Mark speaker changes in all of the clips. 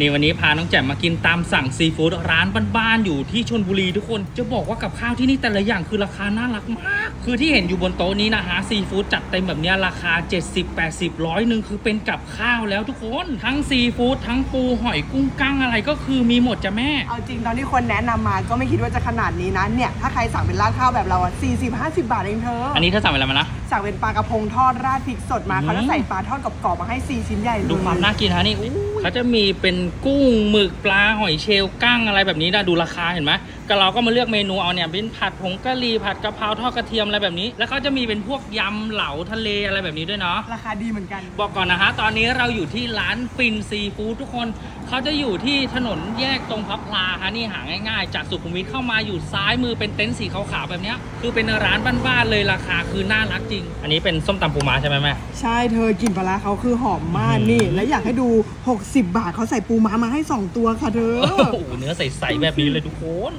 Speaker 1: นี่วันนี้พาน้องแจ่มมากินตามสั่งซีฟู้ดร้านบ้านๆอยู่ที่ชนบุรีทุกคนจะบอกว่ากับข้าวที่นี่แต่ละอย่างคือราคาน่ารักมาก คือที่เห็นอยู่บนโต๊ะนี้นะฮะซีฟู้ดจัดเต็มแบบเนี้ยราคา 70 80ร้อยหนึ่งคือเป็นกับข้าวแล้วทุกคน ทั้งซีฟู้ดทั้งปูหอยกุ้งกั้งอะไรก็คือมีหมดจ้ะแม่
Speaker 2: เอาจริงตอนที่คนแนะนำมาก็ไม่คิดว่าจะขนาดนี้นะเนี่ยถ้าใครสั่งเป็นราดข้าวแบบเราอะ40 50 บาทเองเธอ
Speaker 1: อันนี้ถ้าสั่งอะไรมานะ
Speaker 2: สั่งเป็นปลากระพงทอดราดพริกสดมา
Speaker 1: อืม
Speaker 2: เขาจะใส่ปลาทอดกรอบๆมาให้4ชิ้นใหญ่เลย
Speaker 1: ดูความน่ากินฮะนี่อู้เขาจะมีเป็นกุ้งหมึกปลาหอยเชลล์กั้งอะไรแบบนี้นะดูราคาเห็นไหมก็เราก็มาเลือกเมนูเอาเนี่ยเป็นผัดผงกะหรี่ผัดกะเพราทอดกระเทียมอะไรแบบนี้ แล้วเขาจะมีเป็นพวกยำเหลาทะเลอะไรแบบนี้ด้วยเนาะ
Speaker 2: ราคาดีเหมือนกัน
Speaker 1: บอกก่อนนะฮะตอนนี้เราอยู่ที่ร้านฟินซีฟู้ดทุกคนเขาจะอยู่ที่ถนนแยกตรงพับพลาฮะนี่หาง่ายๆ จากสุขุมวิทเข้ามาอยู่ซ้ายมือเป็นเต็นท์สีขาวๆแบบเนี้ยคือเป็นร้านบ้านๆเลยราคาคือน่ารักจริงอันนี้เป็นส้มตำปูม้าใช่ไหมแม่
Speaker 2: ใช่เธอกลิ่นปลาร้าเขาคือหอมมาก
Speaker 1: อืม
Speaker 2: นี่ และอยากให้ดู 60 บาทเขาใส่ปูม้ามาให้ 2 ตัวค่ะเธอ
Speaker 1: โอ้โหเนื้อใสๆแบบนี้เลยทุกคน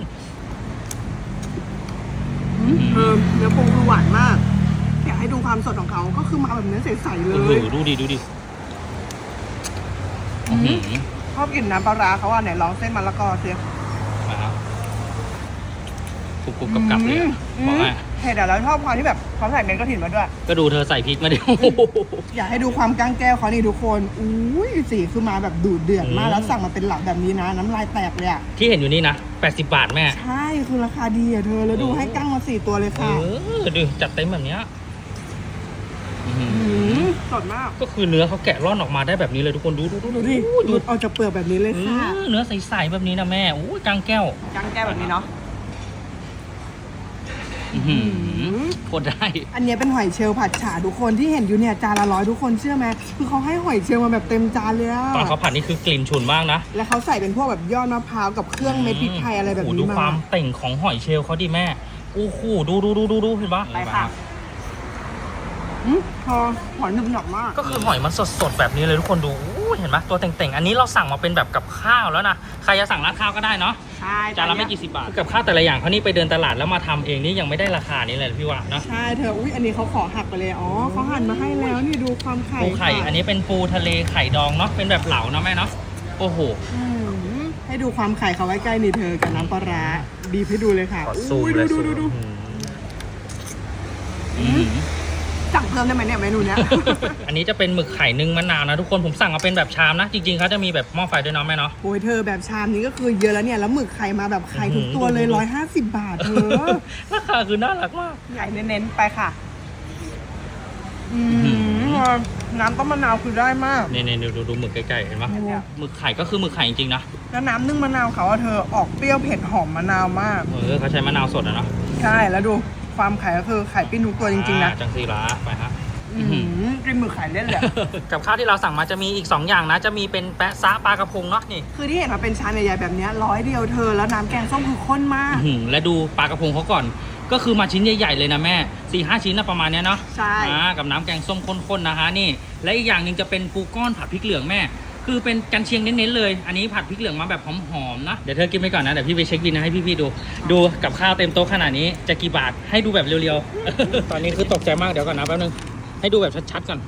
Speaker 2: เออเนื้อปูคือหวานมาก อยากให้ดูความสดของเขาก็คือมาแบบเนื้อใสๆเล
Speaker 1: โอ้โห
Speaker 2: ย
Speaker 1: ดูดิดูดิ
Speaker 2: อื
Speaker 1: อื้อ
Speaker 2: ม
Speaker 1: หือ
Speaker 2: ชอบกินน้ำปลาร้าเขาอะไหนลองเส้นมะละกอสิ
Speaker 1: มาครับ กรุบๆกับๆเลยอะ
Speaker 2: อืม
Speaker 1: บอกว่า
Speaker 2: เผ็ดอะแล้วชอบความที่แบบเขาใส่เม็ดกระถิ่นมาด้วย
Speaker 1: ก็ดูเธอใส่พริกมาดิ
Speaker 2: อยากให้ดูความก้างแก้วเขานี่ทุกคนอุ้ยสีคือมาแบบดูดเดือดมาก
Speaker 1: อืม
Speaker 2: แล้วสั่งมาเป็นหลักแบบนี้นะ น้ำลายแตกเลยอะ
Speaker 1: ที่เห็นอยู่นี่นะ80 บาทแม่
Speaker 2: ใช่คือราคาดีอะเธอแล้วดู
Speaker 1: เออ
Speaker 2: ให้กั้งมาสี่ตัวเลย
Speaker 1: เอ
Speaker 2: ค่ะ
Speaker 1: อดูจัดเต็มแบบเนี้ยอื้อหือ
Speaker 2: หืมสดมาก
Speaker 1: ก็คือเนื้อเขาแกะร่อนออกมาได้แบบนี้เลยทุกคนดูดูดู
Speaker 2: ดูดิ
Speaker 1: ดู
Speaker 2: ดูดออกจากเปลือกแบบนี้เลย
Speaker 1: เอ
Speaker 2: ค่ะ
Speaker 1: อเนื้อใสๆแบบนี้นะแม่โอ้ยกลางแก้ว
Speaker 2: ก้างแก้วแบบนี้เนาะ
Speaker 1: อื้อหือ
Speaker 2: ม
Speaker 1: โคตรได้
Speaker 2: อันเนี้ยเป็นหอยเชลล์ผัดฉ่าทุกคนที่เห็นอยู่เนี่ยจานละร้อยทุกคนเชื่อไหมคือเขาให้หอยเชลล์มาแบบเต็มจานเลยอะ
Speaker 1: ตอนเขาผัดนี่คือกลิ่นฉุนมากนะ
Speaker 2: แล้วเขาใส่เป็นพวกแบบยอดมะพร้าวกับเครื่องเม็ดพริกไทยอะไรแบบ
Speaker 1: โโห
Speaker 2: นี้
Speaker 1: ดู
Speaker 2: มา
Speaker 1: ความเต่งของหอยเชลล์เขาดิแม่โอ้โหดูดูดูดูดูเห็นปะ
Speaker 2: ไปค่ะอืมพอหอยหนึบหนับมาก
Speaker 1: ก็คือหอยมันสดๆแบบนี้เลยทุกคนดูอู้เห็นไหมตัวเต่งๆ อันนี้เราสั่งมาเป็นแบบกับข้าวแล้วนะ ใครจะสั่งราดข้าวก็ได้เนาะ
Speaker 2: ใช่
Speaker 1: จานละไม่กี่สิบบาทกับข้าวแต่ละอย่างเขานี่ไปเดินตลาดแล้วมาทำเองนี่ยังไม่ได้ราคานี้เลยพี่ว่าเนาะ
Speaker 2: ใช่เธออุ้ยอันนี้เขาขอหักไปเลยอ๋อเขาหั่นมาให้แล้วนี่ดูความไข่
Speaker 1: ปูไข่
Speaker 2: ค่ะ
Speaker 1: อันนี้เป็นปูทะเลไข่ดองเนาะเป็นแบบเหลาเนาะแม่เนาะโอ้โห
Speaker 2: อืมให้ดูความไข่เขาไว้ใกล้นี่เธอกับน้ำปลาร้าบีบให้ดูเลยค่ะ
Speaker 1: ขอซูม
Speaker 2: อุ้ย
Speaker 1: เล
Speaker 2: ดู
Speaker 1: ย
Speaker 2: ดู
Speaker 1: ซูม
Speaker 2: ดูดู
Speaker 1: อืม
Speaker 2: สั่ง เพิ่มได้ไหมเนี่ยเมนูเนี้ย
Speaker 1: อันนี้จะเป็นหมึกไข่นึ่งมะนาวนะทุกคนผมสั่งมาเป็นแบบชามนะ จริงๆเขาจะมีแบบหม้อไฟด้วยเนาะแม่เนาะ
Speaker 2: โอ้ยเธอแบบชามนี้ก็คือเยอะแล้วเนี่ย แล้วหมึกไข่มาแบบไข่ทุกตัวเลย
Speaker 1: อื้อหื
Speaker 2: ร้
Speaker 1: อ
Speaker 2: อยห้าสิบบาทเธอ
Speaker 1: ราคาคือน่ารักมาก
Speaker 2: ใหญ่เน้นๆไปค่ะ อื
Speaker 1: อื้อ
Speaker 2: ม
Speaker 1: หือ
Speaker 2: น้ำต้มมะนาวคือได้มาก
Speaker 1: นี่นี่ดูดูดูหมึกใกล้ๆเห็นปะ
Speaker 2: โอ้
Speaker 1: หมึกไข่ก็คือหมึกไข่จริงๆนะ
Speaker 2: แล้วน้ำนึ่งมะนาวเขาอะเธอออกเปรี้ยวเผ็ดหอมมะนาวมาก
Speaker 1: เออเขาใช้มะนาวสดอะเนาะ
Speaker 2: ใช่แล้วดู ความไข่ก็คือไข่ปิ้งทุกตัวจริงๆนะ
Speaker 1: อ่าจังสีละไปฮะ
Speaker 2: อืมกินหมึกไข่เล่นเลยอะ
Speaker 1: กับข้าวที่เราสั่งมาจะมีอีก 2 อย่างนะ จะมีเป็นแปะซะปลากระพงเนาะนี่
Speaker 2: คือที่เห็นมาเป็นชามใหญ่ๆแบบเนี้ยร้อยเดียวเธอแล้วน้ำแกงส้มคือข้นมาก
Speaker 1: อื้อหือและดูปลากระพงเขาก่อน ก็คือมาชิ้นใหญ่ ๆ เลยนะแม่4ี่ห้าชิ้นนะประมาณเนี้ยเนาะ
Speaker 2: ใช่
Speaker 1: อ่ากับน้ำแกงส้มข้นๆนะฮะนี่ และอีกอย่างหนึ่งจะเป็นปูก้อนผัดพริกเหลืองแม่ คือเป็นกันเชียงเน้นๆเลย อันนี้ผัดพริกเหลืองมาแบบหอมๆนะเดี๋ยวเธอกินไปก่อนนะ เดี๋ยวพี่ไปเช็คบินนะให้พี่ๆดู ดูกับข้าวเต็มโต๊ะขนาดนี้จะกี่บาทให้ดูแบบเรียวๆ ตอนนี้คือตกใจมากเดี๋ยวก่อนนะแป๊บนึง ให้ดูแบบชัดๆก่อน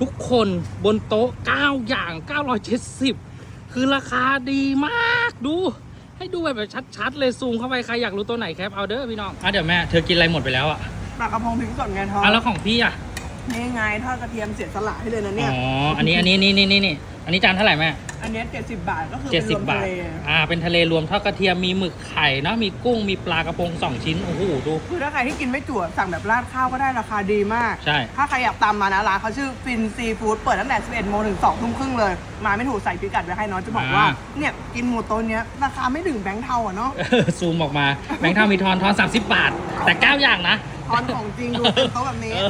Speaker 1: ทุกคนบนโต๊ะ 9 อย่าง 970 คือราคาดีมากดู ให้ดูแบบชัดๆเลยซูมเข้าไปใครอยากรู้ตัวไหนแคปเอาเด้อพี่น้องอะเดี๋ยวแม่เธอกินอะไรหมดไปแล้วอะ
Speaker 2: ปลากระพงพริกสดไงทอ
Speaker 1: อะแล้วของพี่อะ
Speaker 2: นี่ไงทอดกระเทียมเสียสละให้เลยนะ
Speaker 1: อ๋
Speaker 2: เนี่ย
Speaker 1: ออันนี้อันนี้นี่นี่นี่นี่อันนี้จานเท่าไหร่แม่
Speaker 2: อันเนี้เจ็ดสิบบาทก็คือ
Speaker 1: เจ็ด
Speaker 2: เป็น
Speaker 1: สิ
Speaker 2: ร
Speaker 1: บ
Speaker 2: วม
Speaker 1: บา
Speaker 2: ทะ
Speaker 1: ท
Speaker 2: เล
Speaker 1: อ่า เป็นทะเลรวมทอดกระเทียมมีหมึกไข่เนาะ มีกุ้ง มีปลากระพงสองชิ้น โอ้โห ดู
Speaker 2: คือถ้าใครที่กินไม่จั่วสั่งแบบราดข้าวก็ได้ราคาดีมาก
Speaker 1: ใช่
Speaker 2: ถ้าใครอยากตามมานะร้านเขาชื่อฟินซีฟู้ดเปิดตั้งแต่ 11โมงถึง2ทุ่มครึ่งเลย มาไม่ถูกใส่พิกัดไว้ให้เน้องจะบอกว่า เนี่ยกินหมูโต๊ะเนี้ยราคาไม่ถึงแบงค์เทาอะเนาะ
Speaker 1: ซูมออกมา แบงค์เท่ามีทอนทอน30 บาท แต่9อย่างนะ
Speaker 2: ทอนของจริงดูเป็นโต๊ะแบบนี้
Speaker 1: เออ